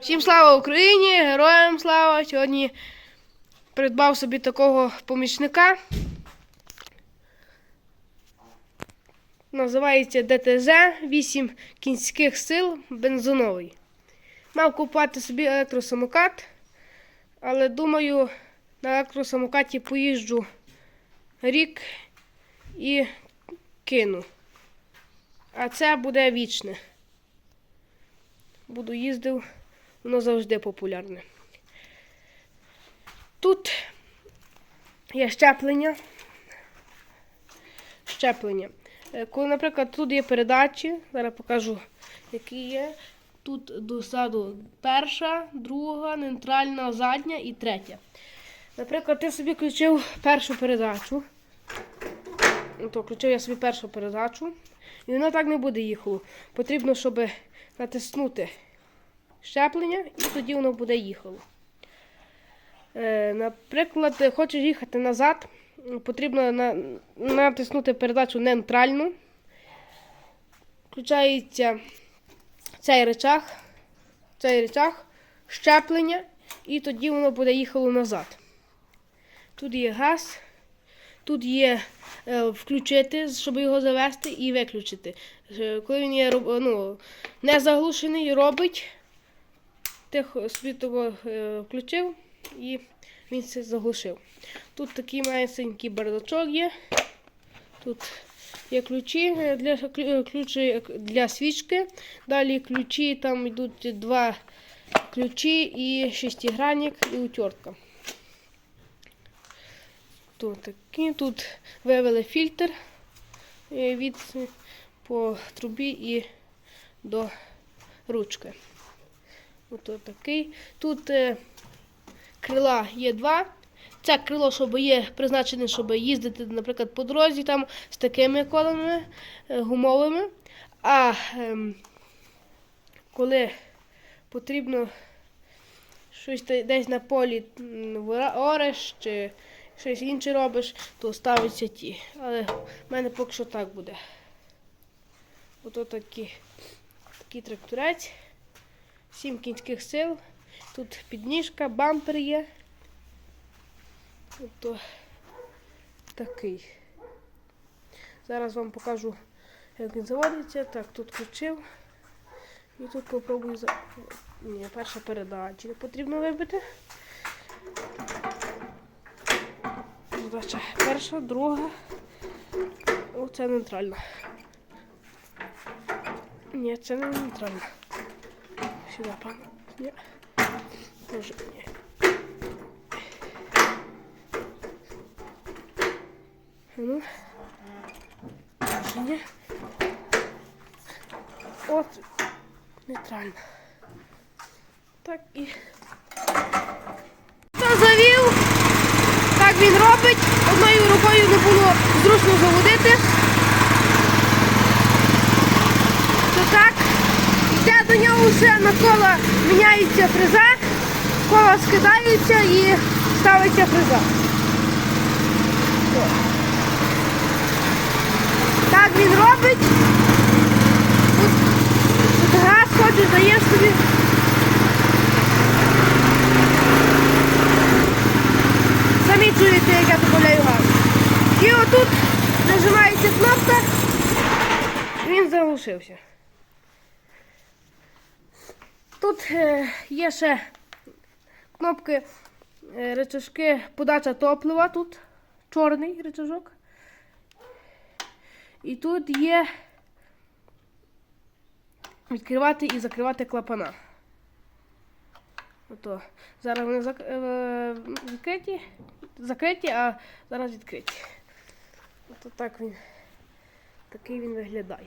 Всім слава Україні! Героям слава! Сьогодні придбав собі такого помічника. Називається ДТЗ 8 кінських сил бензиновий. Мав купувати собі електросамокат, але думаю, на електросамокаті поїжджу рік і кину. А це буде вічне. Буду їздив, воно завжди популярне. Тут є щеплення. Щеплення. Е, Коли, наприклад, тут є передачі, зараз покажу, які є. Тут до саду перша, друга, нейтральна, задня і третя. Наприклад, ти собі включив першу передачу. То включив я собі першу передачу. І воно так не буде їхало. Потрібно, щоб натиснути щеплення, і тоді воно буде їхало. Е, наприклад, хочеш їхати назад, потрібно на, натиснути передачу нейтральну. Включається цей речах, цей речах, щеплення, і тоді воно буде їхало назад. Тут є газ, тут є е, включити, щоб його завести, і виключити. Е, Коли він є ну, не заглушений, робить, ти х- собі е, включив і він це заглушив. Тут такий маленький бардачок є. Тут є ключі е, для, ключі для свічки. Далі ключі, там йдуть два ключі і шестигранник і утертка. Тут такі. Тут вивели фільтр е, від е, по трубі і до ручки. Ото такий. Тут е, крила є два. Це крило, щоб є призначене, щоб їздити, наприклад, по дорозі там з такими колами е, гумовими. А ем, коли потрібно щось десь на полі ореш чи щось інше робиш, то ставиться ті. Але в мене поки що так буде. Ото такі, такий тракторець, сім кінських сил. Тут підніжка, бампер є. Ото такий. Зараз вам покажу, як він заводиться. Так, тут включив. І тут попробую за. Ні, перша передача. Потрібно вибити. Перша, друга. Оце нейтральна. Ні, це не нейтральна. Сюди, пан. Ні. Тоже ні. Ну. Тоже ні. От. Нейтральна. Так і. Та завів. Так він робить. Одною рукою не було зручно заводити. То так. Йде до нього все на кола міняється фреза, кола скидаються і ставиться фреза. Так він робить. Тут, газ ходить, дає собі. Самі чуєте, як я додаю газ. І отут нажимається кнопка, він заглушився. Тут е, є ще кнопки, е, речашки, подача топлива тут, чорний речажок. І тут є відкривати і закривати клапана. Ото. Зараз вони зак... е, відкриті, закриті, а зараз відкриті. Ото так він. Такий він виглядає.